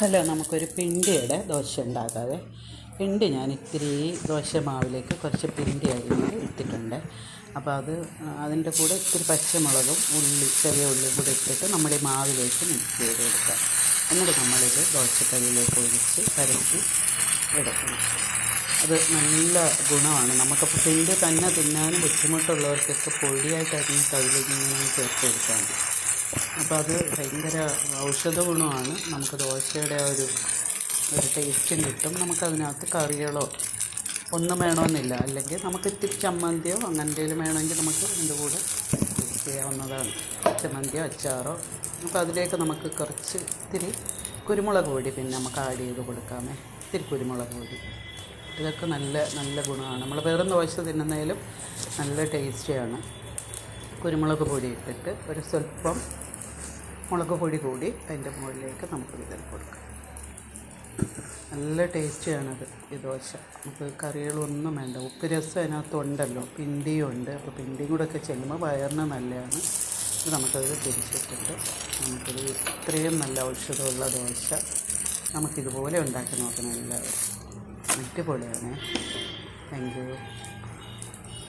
Hello നമുക്കൊരു പിണ്ടിയുടെ ദോശ ഉണ്ടാക്കാതെ പിണ്ടി ഞാൻ ഇത്തിരി ദോശ മാവിലേക്ക് കുറച്ച് പിണ്ടി അരിഞ്ഞ് ഇട്ടിട്ടുണ്ട്. അപ്പോൾ അത് അതിന്റെ കൂടെ ഇത്തിരി പച്ചമുളകും ഉള്ളി ചെറിയ ഉള്ളിയും കൂടെ ഇട്ടിട്ട് നമ്മൾ ഈ മാവിലേക്ക് മിക്സ് ചെയ്ത് കൊടുക്കാം എന്നിട്ട് നമ്മളിത് ദോശക്കല്ലിലേക്ക് ഒഴിച്ച് പരത്തി എടുക്കണം. അത് നല്ല ഗുണമാണ്. നമുക്കപ്പോൾ പിണ്ടി തന്നെ തിന്നാനും ബുദ്ധിമുട്ടുള്ളവർക്കൊക്കെ പൊടിയായിട്ട് അതിന് കയ്യിലേക്ക് ഇങ്ങനെ ചേർത്ത് കൊടുക്കാൻ അപ്പോൾ അത് ഭയങ്കര ഔഷധ ഗുണമാണ് നമുക്ക് ദോശയുടെ ആ ഒരു ഒരു ടേസ്റ്റും കിട്ടും. നമുക്കതിനകത്ത് കറികളോ ഒന്നും വേണമെന്നില്ല. അല്ലെങ്കിൽ നമുക്ക് ഇത്തിരി ചമ്മന്തിയോ അങ്ങനെ എന്തെങ്കിലും വേണമെങ്കിൽ നമുക്ക് ഇതിന്റെ കൂടെ യൂസ് ചെയ്യാവുന്നതാണ്. ചമ്മന്തിയോ അച്ചാറോ അപ്പോൾ അതിലേക്ക് നമുക്ക് കുറച്ച് ഇത്തിരി കുരുമുളക് പൊടി പിന്നെ നമുക്ക് ആഡ് ചെയ്ത് കൊടുക്കാമേ. ഇത്തിരി കുരുമുളക് പൊടി. ഇതൊക്കെ നല്ല നല്ല ഗുണമാണ്. നമ്മൾ വെറും ദോശ തിന്നുന്നതിലും നല്ല ടേസ്റ്റിയാണ് കുരുമുളക് പൊടി ഇട്ടിട്ട് ഒരു സ്വല്പം മുളക് പൊടി കൂടി അതിന്റെ മുകളിലേക്ക് നമുക്ക് വിതറി കൊടുക്കാം. നല്ല ടേസ്റ്റിയാണത് ഈ ദോശ. നമുക്ക് കറികളൊന്നും വേണ്ട. ഉപ്പ് രസം അതിനകത്തുണ്ടല്ലോ. പിണ്ടിയും ഉണ്ട്. അപ്പോൾ പിണ്ടിയും കൂടെ ഒക്കെ ചെല്ലുമ്പോൾ വയറിന് നല്ലതാണ്. നമുക്കത് തിരിച്ചിട്ടുണ്ട് നമുക്കത് ഇത്രയും നല്ല ഔഷധമുള്ള ദോശ നമുക്കിതുപോലെ ഉണ്ടാക്കി നോക്കണം എല്ലാവരും. അടിപൊളിയാണേ. Thank you